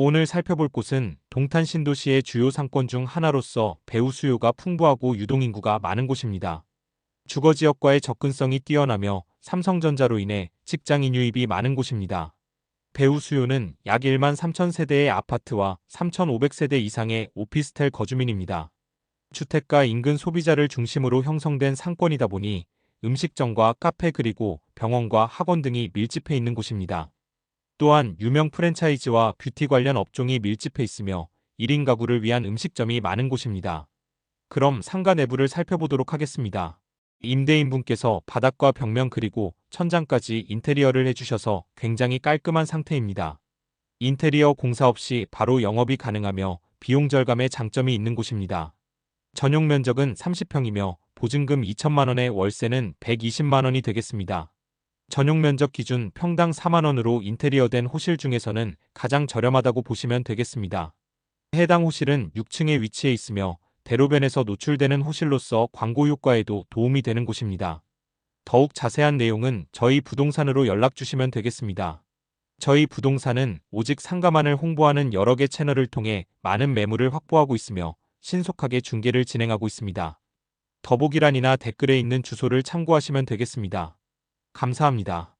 오늘 살펴볼 곳은 동탄 신도시의 주요 상권 중 하나로서 배우 수요가 풍부하고 유동인구가 많은 곳입니다. 주거 지역과의 접근성이 뛰어나며 삼성전자로 인해 직장인 유입이 많은 곳입니다. 배우 수요는 약 1만 3천 세대의 아파트와 3,500세대 이상의 오피스텔 거주민입니다. 주택가 인근 소비자를 중심으로 형성된 상권이다 보니 음식점과 카페 그리고 병원과 학원 등이 밀집해 있는 곳입니다. 또한 유명 프랜차이즈와 뷰티 관련 업종이 밀집해 있으며 1인 가구를 위한 음식점이 많은 곳입니다. 그럼 상가 내부를 살펴보도록 하겠습니다. 임대인분께서 바닥과 벽면 그리고 천장까지 인테리어를 해주셔서 굉장히 깔끔한 상태입니다. 인테리어 공사 없이 바로 영업이 가능하며 비용 절감의 장점이 있는 곳입니다. 전용 면적은 30평이며 보증금 2천만 원에 월세는 120만 원이 되겠습니다. 전용 면적 기준 평당 4만 원으로 인테리어된 호실 중에서는 가장 저렴하다고 보시면 되겠습니다. 해당 호실은 6층에 위치해 있으며 대로변에서 노출되는 호실로서 광고 효과에도 도움이 되는 곳입니다. 더욱 자세한 내용은 저희 부동산으로 연락 주시면 되겠습니다. 저희 부동산은 오직 상가만을 홍보하는 여러 개 채널을 통해 많은 매물을 확보하고 있으며 신속하게 중개를 진행하고 있습니다. 더보기란이나 댓글에 있는 주소를 참고하시면 되겠습니다. 감사합니다.